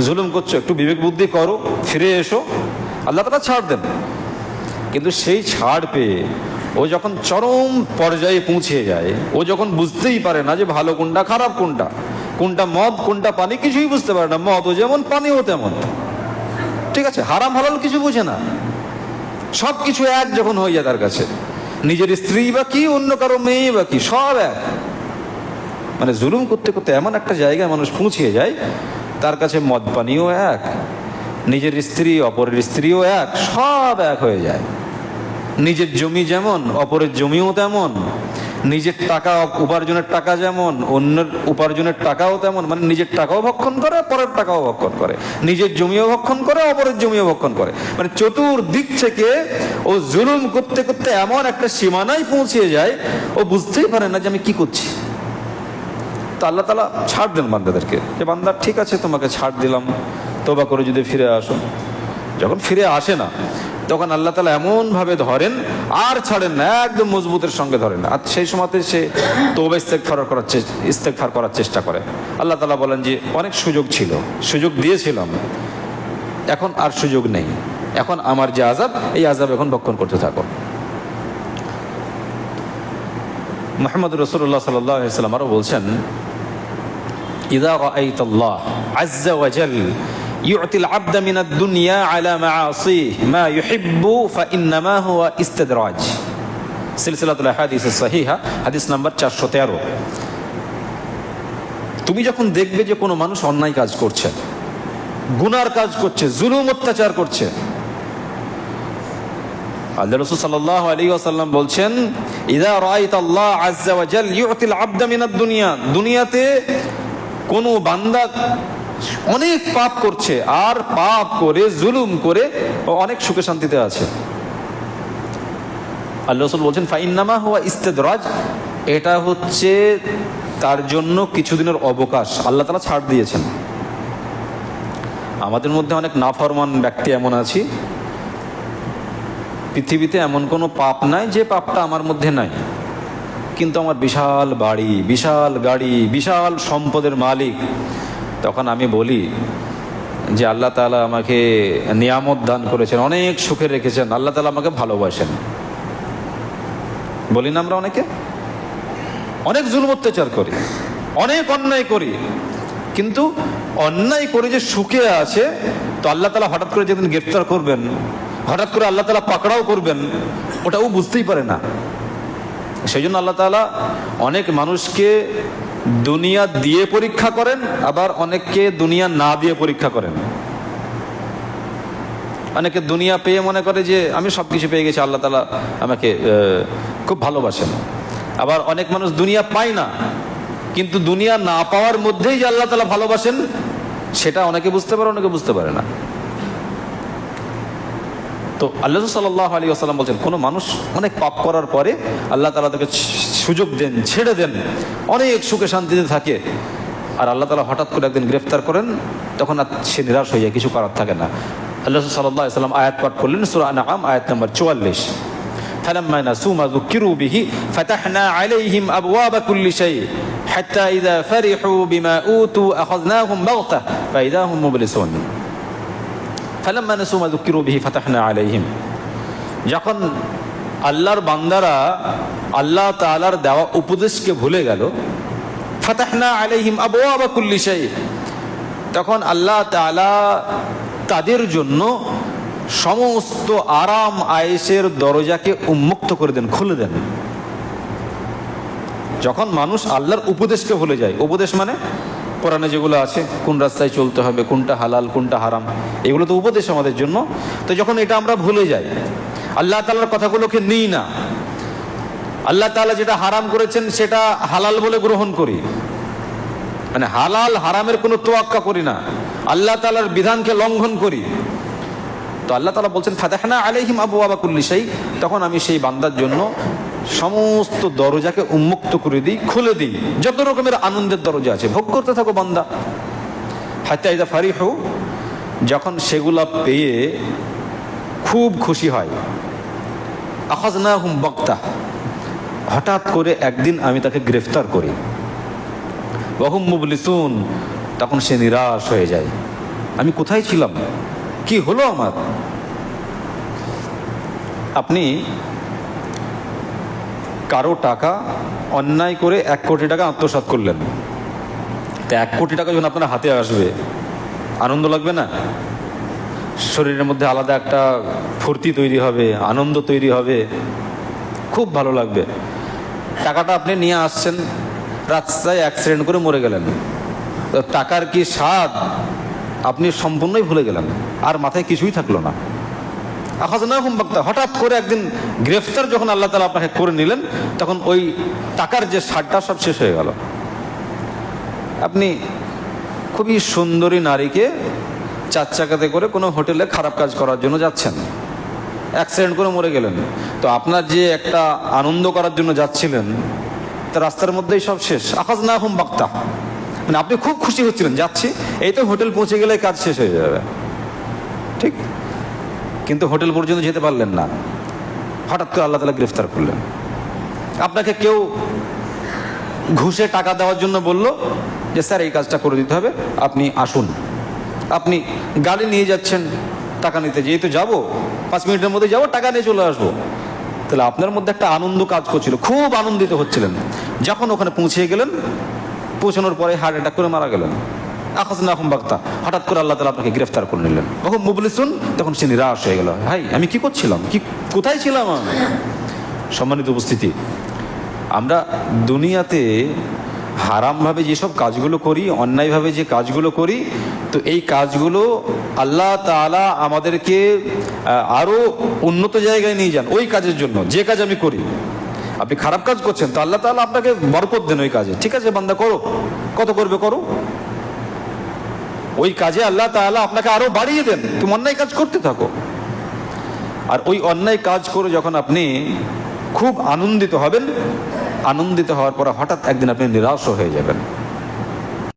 জুলুম করছ, একটু বিবেক বুদ্ধি করো, ফিরে এসো। আল্লাহ তালা ছাড় দেন। কিন্তু সেই ছাড় পেয়ে ও যখন চরম পর্যায়ে পৌঁছে যায়, ও যখন বুঝতেই পারে না যে ভালো কোনটা, খারাপ কোনটা কোনটা মদ, কোনটা পানি, কিছুই বুঝতে পারে না। মদ ও যেমন, পানিও তেমন। ঠিক আছে, হারাম হালাল কিছু বুঝে না। সব কিছু এক যখন হয়ে যায় তার কাছে। নিজের স্ত্রী বা কি, অন্য কারও মেয়ে বা কি, সব এক। মানে জুলুম করতে করতে এমন একটা জায়গায় মানুষ পৌঁছিয়ে যায় তার কাছে মদ পানিও এক, নিজের স্ত্রী, অপরের স্ত্রীও এক, সব এক হয়ে যায়। নিজের জমি যেমন, অপরের জমিও তেমন, নিজের টাকা, উপার্জনের টাকা যেমন, অন্যের উপার্জনের টাকাও তেমন মানে নিজের টাকাও ভক্ষণ করে, পরের টাকাও ভক্ষণ করে। নিজের জমিও ভক্ষণ করে, অপরের জমিও ভক্ষণ করে। মানে চতুর্দিক থেকে ও জুলুম করতে করতে এমন একটা সীমানায় পৌঁছে যায়, ও বুঝতেই পারে না যে আমি কি করছি। তো আল্লাহ তালা ছাড় দেন বান্দাদেরকে। যে বান্দা, ঠিক আছে, তোমাকে ছাড় দিলাম। তোবা করে যদি ফিরে আসো। যখন ফিরে আসে না, তখন আল্লাহ তালা এমনভাবে ধরেন, আর ছাড়েন না, একদম মজবুতের সঙ্গে ধরেন আর সেই সময়তে সে তোবা ইস্তেকফার করার ইস্তেকফার করার চেষ্টা করে। আল্লাহ তালা বলেন যে, অনেক সুযোগ ছিল, সুযোগ দিয়েছিলাম। এখন আর সুযোগ নেই। এখন আমার যে আজাব এই আজাব এখন ভক্ষণ করতে থাকো। মোহাম্মদ রসুল্লাহ সাল্লাম আরও বলছেন إذا رأيت الله عز وجل يعطي العبد من الدنيا على معاصيه ما يحب فإنما هو استدراج সিলসিলাতুল হাদিস সাহিহা হাদিস নাম্বার চারশো তেরো তুমি যখন দেখবে যে কোনো মানুষ অন্যায় কাজ করছে গুনার কাজ করছে জুলুম অত্যাচার করছে আল্লাহ রসুল সাল্লাহ আলী আসাল্লাম বলছেন ইদা রাইত আল্লাহ আজ্জা ওয়াজাল ইউতিল আবদা মিনাদ দুনিয়া দুনিয়াতে কোনো বান্দা অনেক পাপ করছে, আর পাপ করে, জুলুম করে অনেক সুখে শান্তিতে আছে। আল্লাহ রসুল বলছেন, ফাইন্নামা হুয়া ইস্তেদরাজ এটা হচ্ছে তার জন্য কিছুদিনের অবকাশ। আল্লাহ তালা ছাড় দিয়েছেন। আমাদের মধ্যে অনেক নাফরমান ব্যক্তি এমন আছি। পৃথিবীতে এমন কোনো পাপ নাই যে পাপটা আমার মধ্যে নাই। কিন্তু আমার বিশাল বাড়ি, বিশাল গাড়ি, বিশাল সম্পদের মালিক। তখন আমি বলি যে আল্লাহ তালা আমাকে নিয়ামত দান করেছেন, অনেক সুখে রেখেছেন, আল্লাহ তালা আমাকে ভালোবাসেন। বলি না আমরা অনেকে? অনেক জুলুম অত্যাচার করি, অনেক অন্যায় করি, কিন্তু অন্যায় করে যে সুখে আছে, তো আল্লাহ তালা হঠাৎ করে যেদিন গ্রেফতার করবেন, হঠাৎ করে আল্লাহ তালা পাকড়াও করবেন, ওটাও বুঝতেই পারে না। সেই জন্য আল্লাহ তালা অনেক মানুষকে দুনিয়া দিয়ে পরীক্ষা করেন, আবার অনেককে দুনিয়া না দিয়ে পরীক্ষা করেন। অনেকে দুনিয়া পেয়ে মনে করে যে, আমি সব কিছু পেয়ে গেছি, আল্লাহ তালা আমাকে খুব ভালোবাসেন। আবার অনেক মানুষ দুনিয়া পায় না, কিন্তু দুনিয়া না পাওয়ার মধ্যেই যে আল্লাহ তালা ভালোবাসেন, সেটা অনেকে বুঝতে পারে, অনেকে বুঝতে পারে না। তো আল্লাহ সাল্লাহ আলী আসাল্লাম বলছেন কোনো মানুষ অনেক পাপ করার পরে আল্লাহ তালা তাকে সুযোগ দেন ছেড়ে দেন অনেক সুখে শান্তিতে থাকে আর আল্লাহ তালা হঠাৎ করে একদিন গ্রেফতার করেন তখন আর সে নিরাশ হয়ে যায় কিছু করার থাকে না আল্লাহ সাল্লাহ সাল্লাম আয়াত পাঠ করলেন সুরা নাম আয়াত নম্বর চুয়াল্লিশ فلما نسوا ما ذكروا به فتحنا عليهم أبواب كل شيء حتى إذا فرحوا بما أوتوا أخذناهم بغتة فإذا هم مبلسون ফালাম্মা নাসু মা যুক্কিরু বিহি ফাতাহনা আলাইহিম। যখন আল্লাহর বান্দারা আল্লাহ তালার দেওয়া উপদেশকে ভুলে গেল, ফাতাহনা আলাইহিম আবওয়াবা কুল্লি শাই, তখন আল্লাহ তাআলা তাদের জন্য সমস্ত আরাম আয়েসের দরজাকে উন্মুক্ত করে দেন, খুলে দেন। যখন মানুষ আল্লাহর উপদেশকে ভুলে যায়, উপদেশ মানে কোরআনে যেগুলো আছে, কোন রাস্তায় চলতে হবে, কোনটা হালাল, কোনটা হারাম, এগুলো তো উপদেশ আমাদের জন্য। তো যখন এটা আমরা ভুলে যাই, আল্লাহ তালার কথাগুলোকে নিই না। আল্লাহ তালা যেটা হারাম করেছেন, সেটা হালাল বলে গ্রহণ করি। মানে হালাল, হারামের কোনো তোয়াক্কা করি না। আল্লাহ তালার বিধানকে লঙ্ঘন করি। তো আল্লাহ তালা বলছেন, ফাতাহনা আলাইহিম আবু আবা কুল্লি সেই তখন আমি সেই বান্দার জন্য সমস্ত দরজাকে উন্মুক্ত করে দিই, খুলে দিই। যত রকমের আনন্দের দরজা আছে, ভোগ করতে থাকো বান্দা। ফারি হো যখন সেগুলা পেয়ে খুব খুশি হয়। আখাজ না হুম বক্তা, হঠাৎ করে একদিন আমি তাকে গ্রেফতার করি। বহুম মুবলিসুন, তখন সে নিরাশ হয়ে যায়। আমি কোথায় ছিলাম? কি হলো আমার? আপনি কারও টাকা অন্যায় করে এক কোটি টাকা আত্মসাৎ করলেন। তা এক কোটি টাকা যখন আপনার হাতে আসবে, আনন্দ লাগবে না? শরীরের মধ্যে আলাদা একটা ফুর্তি তৈরি হবে, আনন্দ তৈরি হবে, খুব ভালো লাগবে। টাকাটা আপনি নিয়ে আসছেন, রাস্তায় অ্যাক্সিডেন্ট করে মরে গেলেন। টাকার কি স্বাদ? আপনি সম্পূর্ণই ভুলে গেলেন। আর মাথায় কিছুই থাকল না। হুম বাক্তা হঠাৎ করে একদিন গ্রেফতার যখন আল্লাহ তালা আপনাকে করে নিলেন, তখন ওই টাকার যে সারটা সব শেষ হয়ে গেল। আপনি খুবই সুন্দরী নারীকে চার চাকাতে করে কোনো হোটেলে খারাপ কাজ করার জন্য যাচ্ছেন। অ্যাক্সিডেন্ট করে মরে গেলেন। তো আপনার যে একটা আনন্দ করার জন্য যাচ্ছিলেন, তা রাস্তার মধ্যেই সব শেষ। আকাশ না হুম বাক্তা মানে আপনি খুব খুশি হচ্ছিলেন, যাচ্ছি, এই তো হোটেল পৌঁছে গেলে কাজ শেষ হয়ে যাবে। ঠিক? কিন্তু হোটেল পর্যন্ত যেতে পারলেন না। হঠাৎ করে আল্লাহ তালা গ্রেফতার করলেন। আপনাকে কেউ ঘুষে টাকা দেওয়ার জন্য বলল যে, স্যার, এই কাজটা করে দিতে হবে। আপনি আসুন। আপনি গাড়ি নিয়ে যাচ্ছেন টাকা নিতে। যেহেতু যাব, পাঁচ মিনিটের মধ্যে যাব, টাকা নিয়ে চলে আসব। তাহলে আপনার মধ্যে একটা আনন্দ কাজ করছিল, খুব আনন্দিত হচ্ছিলেন। যখন ওখানে পৌঁছে গেলেন, পৌঁছানোর পরে হার্ট অ্যাটাক করে মারা গেলেন। আকাশ নাহম বাক্তা হঠাৎ করে আল্লাহ তালা আপনাকে গ্রেফতার করে নিলেন। তখন মুবলিসুন তখন সে নিরাশ হয়ে গেল। ভাই আমি কি করছিলাম? কি কোথায় ছিলাম আমি? সম্মানিত উপস্থিতি আমরা দুনিয়াতে হারামভাবে যেসব কাজগুলো করি অন্যায়ভাবে যে কাজগুলো করি তো এই কাজগুলো আল্লাহ তাআলা আমাদেরকে আহ, আরও উন্নত জায়গায় নিয়ে যান ওই কাজের জন্য যে কাজ আমি করি। আপনি খারাপ কাজ করছেন তো আল্লাহ তাআলা আপনাকে বরকত দেন ওই কাজে। ঠিক আছে বান্দা করো। কত করবে করো? ওই কাজে আল্লাহ তাহলে আপনাকে আরও বাড়িয়ে দেন। তুমি অন্যায় কাজ করতে থাকো। আর ওই অন্যায় কাজ করে যখন আপনি খুব আনন্দিত হবেন, আনন্দিত হওয়ার পর হঠাৎ একদিন আপনি নিরাশ হয়ে যাবেন।